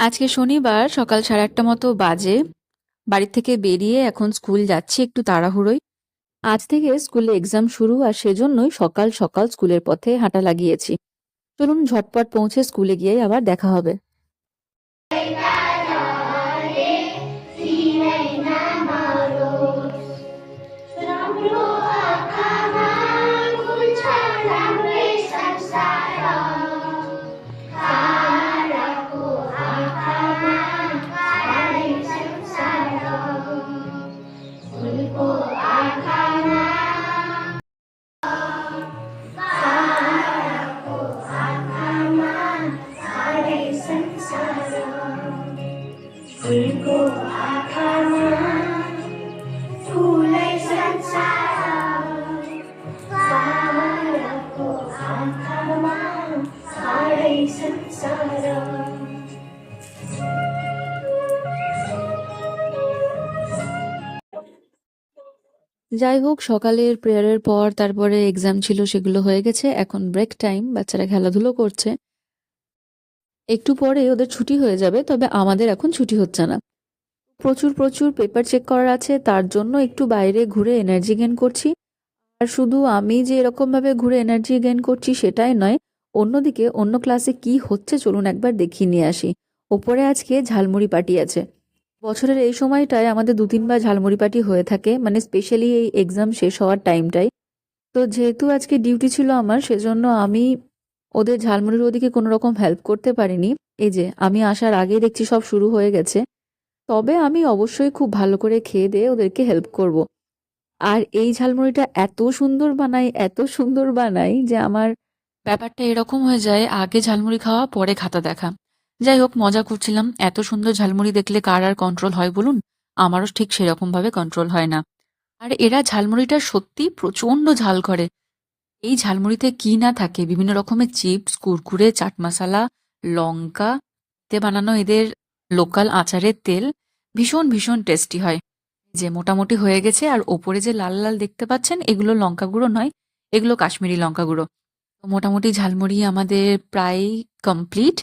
আজকে শনিবার, সকাল সাড়ে আটটা মতো বাজে। বাড়ির থেকে বেরিয়ে এখন স্কুল যাচ্ছি একটু তাড়াহুড়োই আজ থেকে স্কুলে এক্সাম শুরু আর সেজন্যই সকাল সকাল স্কুলের পথে হাঁটা লাগিয়েছি। চলুন ঝটপট পৌঁছে স্কুলে গিয়ে আবার দেখা হবে। যাই হোক, সকালের প্রেয়ারের পর তারপরে এক্সাম ছিল, সেগুলো হয়ে গেছে। এখন ব্রেক টাইম বাচ্চারা খেলাধুলো করছে। একটু পরে ওদের ছুটি হয়ে যাবে, তবে আমাদের এখন ছুটি হচ্ছে না। প্রচুর প্রচুর পেপার চেক করার আছে, তার জন্য একটু বাইরে ঘুরে এনার্জি গেন করছি। আর শুধু আমি যে এরকম ভাবে ঘুরে এনার্জি গেন করছি সেটাই নয়, অন্যদিকে অন্য ক্লাসে কি হচ্ছে চলুন একবার দেখিয়ে নিয়ে আসি। ওপরে আজকে ঝালমুড়ি পার্টি আছে। বছরের এই সময়টায় আমাদের দু তিনবার ঝালমুড়ি পার্টি হয়ে থাকে মানে স্পেশালি এই এক্সাম শেষ হওয়ার টাইমটাই তো যেহেতু আজকে ডিউটি ছিল আমার, সেজন্য আমি ওদের ঝালমুড়ির ওদিকে কোনো রকম হেল্প করতে পারিনি। এই যে, আমি আসার আগেই দেখছি সব শুরু হয়ে গেছে। তবে আমি অবশ্যই খুব ভালো করে খেয়ে দিয়ে ওদেরকে হেল্প করব। আর এই ঝালমুড়িটা এত সুন্দর বানাই, এত সুন্দর বানাই যে আমার ব্যাপারটা এরকম হয়ে যায়, আগে ঝালমুড়ি খাওয়া, পরে খাতা দেখা। যাই হোক, মজা করছিলাম। এত সুন্দর ঝালমুড়ি দেখলে কার আর কন্ট্রোল হয় বলুন? আমারও ঠিক সেরকম ভাবে কন্ট্রোল হয় না। আর এরা ঝালমুড়িটা সত্যি প্রচণ্ড ঝাল করে। এই ঝালমুড়িতে কি না থাকে? বিভিন্ন রকমের চিপস, কুরকুরে, চাট মশালা, লঙ্কা তে বানানো এদের লোকাল আচারের তেল ভীষণ ভীষণ টেস্টি হয়। যে মোটামুটি হয়ে গেছে আর ওপরে যে লাল লাল দেখতে পাচ্ছেন, এগুলো লঙ্কা গুঁড়ো নয়, এগুলো কাশ্মীরি লঙ্কা গুঁড়ো। মোটামুটি ঝালমুড়ি আমাদের প্রায় কমপ্লিট।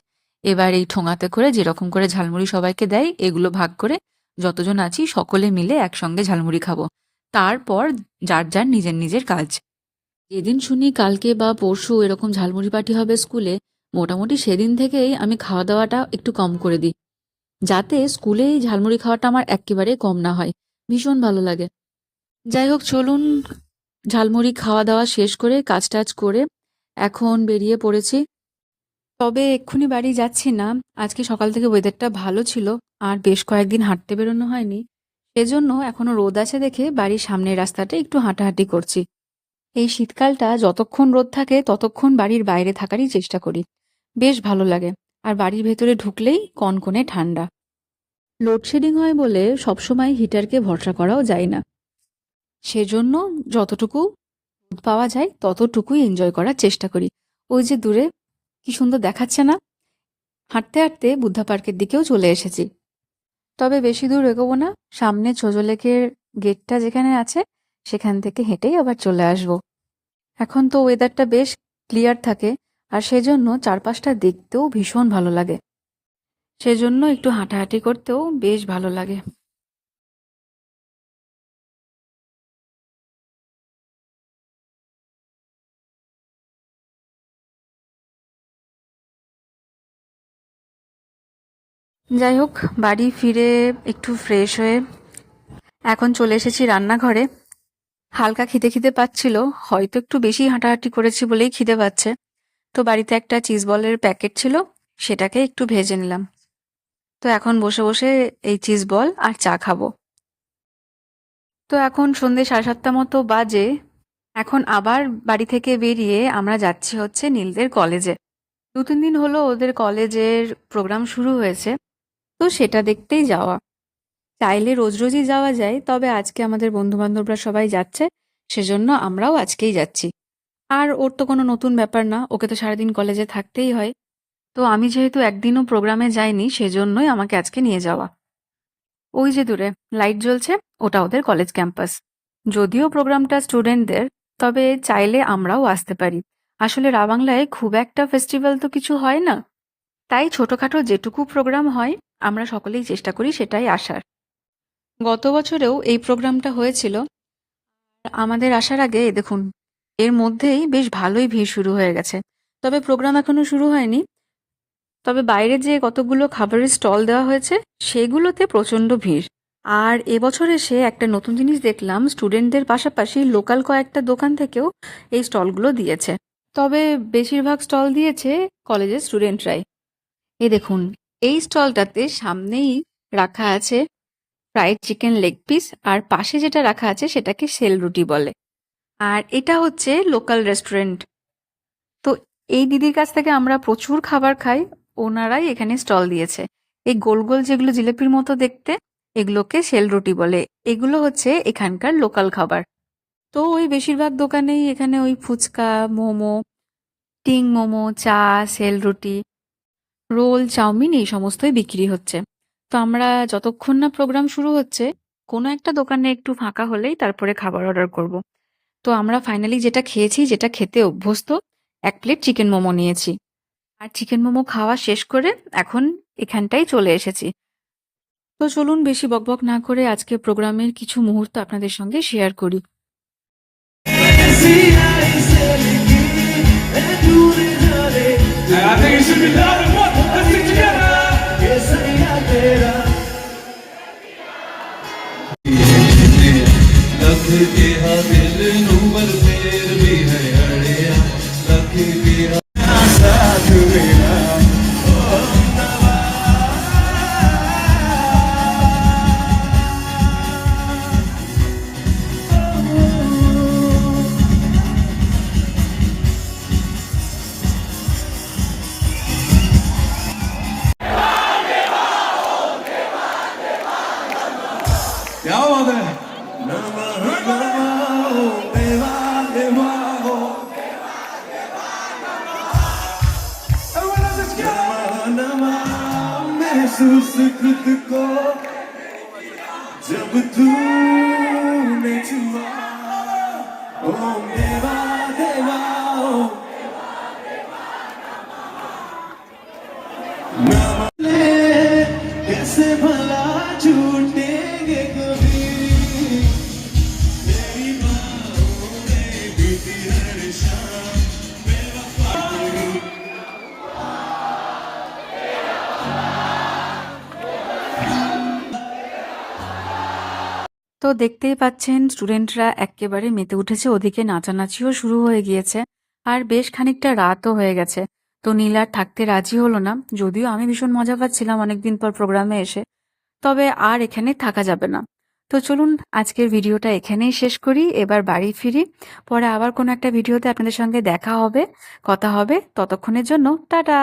এবার এই ঠোঙাতে করে যেরকম করে ঝালমুড়ি সবাইকে দেয়, এগুলো ভাগ করে যতজন আছি সকলে মিলে একসঙ্গে ঝালমুড়ি খাব। তারপর যার যার নিজের নিজের কাজ। যেদিন শুনি কালকে বা পরশু এরকম ঝালমুড়ি পার্টি হবে স্কুলে, মোটামুটি সেদিন থেকেই আমি খাওয়া দাওয়াটা একটু কম করে দিই। যাতে স্কুলে এই ঝালমুড়ি খাওয়াটা আমার একেবারে কম না হয়, ভীষণ ভালো লাগে। যাই হোক, চলুন ঝালমুড়ি খাওয়া দাওয়া শেষ করে কাজ টাজ করে এখন বেরিয়ে পড়েছি। তবে এক্ষুনি বাড়ি যাচ্ছি না, আজকে সকাল থেকে ওয়েদারটা ভালো ছিল, আর বেশ কয়েকদিন হাঁটতে বেরোনো হয়নি। সেজন্য এখনও রোদ আছে দেখে বাড়ির সামনের রাস্তাটা একটু হাঁটাহাঁটি করছি। এই শীতকালটা যতক্ষণ রোদ থাকে, ততক্ষণ বাড়ির বাইরে থাকারই চেষ্টা করি। বেশ ভালো লাগে। আর বাড়ির ভেতরে ঢুকলেই কনকনে ঠান্ডা। লোডশেডিং হয় বলে সবসময় হিটারকে ভরসা করাও যায় না। সেজন্য যতটুকু রোদ পাওয়া যায়, ততটুকুই এনজয় করার চেষ্টা করি। ওই যে দূরে, কি সুন্দর দেখাচ্ছে না? হাঁটতে হাঁটতে বুদ্ধা পার্কের দিকেও চলে এসেছি। তবে বেশি দূর এগোবো না। সামনে ছোট লেকের গেটটা যেখানে আছে সেখান থেকে হেঁটেই আবার চলে আসব। এখন তো ওয়েদারটা বেশ ক্লিয়ার থাকে, আর সেজন্য চারপাশটা দেখতেও ভীষণ ভালো লাগে। সেজন্য একটু হাঁটাহাঁটি করতেও বেশ ভালো লাগে। যাই হোক, বাড়ি ফিরে একটু ফ্রেশ হয়ে এখন চলে এসেছি রান্নাঘরে। হালকা খিদে খিদে পাচ্ছিল, হয়তো একটু বেশি হাঁটাহাঁটি করেছি বলেই খিদে পাচ্ছে। তো বাড়িতে একটা চিজ বলের প্যাকেট ছিল, সেটাকে একটু ভেজে নিলাম। তো এখন বসে বসে এই চিজ বল আর চা খাব। তো এখন সন্ধে সাড়ে সাতটা মতো বাজে, এখন আবার বাড়ি থেকে বেরিয়ে আমরা যাচ্ছি হচ্ছে নীলদের কলেজে দু তিন দিন হলো ওদের কলেজের প্রোগ্রাম শুরু হয়েছে, তো সেটা দেখতেই যাওয়া। চাইলে রোজ রোজই যাওয়া যায়, তবে আজকে আমাদের বন্ধু বান্ধবরা সবাই যাচ্ছে, সেজন্য আমরাও আজকেই যাচ্ছি। আর ওর তো কোনো নতুন ব্যাপার না, ওকে তো সারাদিন কলেজে থাকতেই হয়। তো আমি যেহেতু একদিনও প্রোগ্রামে যাইনি, সেজন্যই আমাকে আজকে নিয়ে যাওয়া। ওই যে দূরে, লাইট জ্বলছে, ওটা ওদের কলেজ ক্যাম্পাস। যদিও প্রোগ্রামটা স্টুডেন্টদের, তবে চাইলে আমরাও আসতে পারি। আসলে রাবাংলায় খুব একটা ফেস্টিভ্যাল তো কিছু হয় না। তাই ছোটখাটো যেটুকু প্রোগ্রাম হয়, আমরা সকলেই চেষ্টা করি সেটাই আসার। গত বছরেও এই প্রোগ্রামটা হয়েছিল। আমাদের আসার আগে দেখুন, এর মধ্যেই বেশ ভালোই ভিড় শুরু হয়ে গেছে। তবে প্রোগ্রাম এখনও শুরু হয়নি। তবে বাইরে যে কতগুলো খাবারের স্টল দেওয়া হয়েছে, সেগুলোতে প্রচণ্ড ভিড়। আর এবছর এসে একটা নতুন জিনিস দেখলাম, স্টুডেন্টদের পাশাপাশি লোকাল কয়েকটা দোকান থেকেও এই স্টলগুলো দিয়েছে। তবে বেশিরভাগ স্টল দিয়েছে কলেজের স্টুডেন্টরাই। এ দেখুন, এই স্টলটাতে সামনেই রাখা আছে ফ্রাইড চিকেন লেগ পিস আর পাশে যেটা রাখা আছে সেটাকে সেল রুটি বলে। আর এটা হচ্ছে লোকাল রেস্টুরেন্ট তো এই দিদির কাছ থেকে আমরা প্রচুর খাবার খাই, ওনারাই এখানে স্টল দিয়েছে। এই গোল গোল যেগুলো জিলেপির মতো দেখতে, এগুলোকে সেল রুটি বলে। এগুলো হচ্ছে এখানকার লোকাল খাবার। তো ওই বেশিরভাগ দোকানেই এখানে ওই ফুচকা, মোমো, টিং মোমো, চা সেল রুটি রোল, চাউমিন এই সমস্তই বিক্রি হচ্ছে। তো আমরা যতক্ষণ না প্রোগ্রাম শুরু হচ্ছে, কোনো একটা দোকানে একটু ফাঁকা হলেই তারপরে খাবার অর্ডার করব। তো আমরা ফাইনালি যেটা খেয়েছি, যেটা খেতে অভ্যস্ত, এক প্লেট চিকেন মোমো নিয়েছি। আর চিকেন মোমো খাওয়া শেষ করে এখন এখানটাই চলে এসেছি। তো চলুন বেশি বকবক না করে আজকে প্রোগ্রামের কিছু মুহূর্ত আপনাদের সঙ্গে শেয়ার করি। महसूस खुद को जब तूने छुआ ओ देवा তো দেখতেই পাচ্ছেন, স্টুডেন্টরা এক্কেবারে মেতে উঠেছে। ওদিকে নাচানাচিও শুরু হয়ে গিয়েছে আর বেশ খানিকটা রাতও হয়ে গেছে। তো নীল আর থাকতে রাজি হলো না। যদিও আমি ভীষণ মজা পাচ্ছিলাম অনেকদিন পর প্রোগ্রামে এসে। তবে আর এখানে থাকা যাবে না। তো চলুন, আজকের ভিডিওটা এখানেই শেষ করি। এবার বাড়ি ফিরি। পরে আবার কোনো একটা ভিডিওতে আপনাদের সঙ্গে দেখা হবে, কথা হবে। ততক্ষণের জন্য টাটা!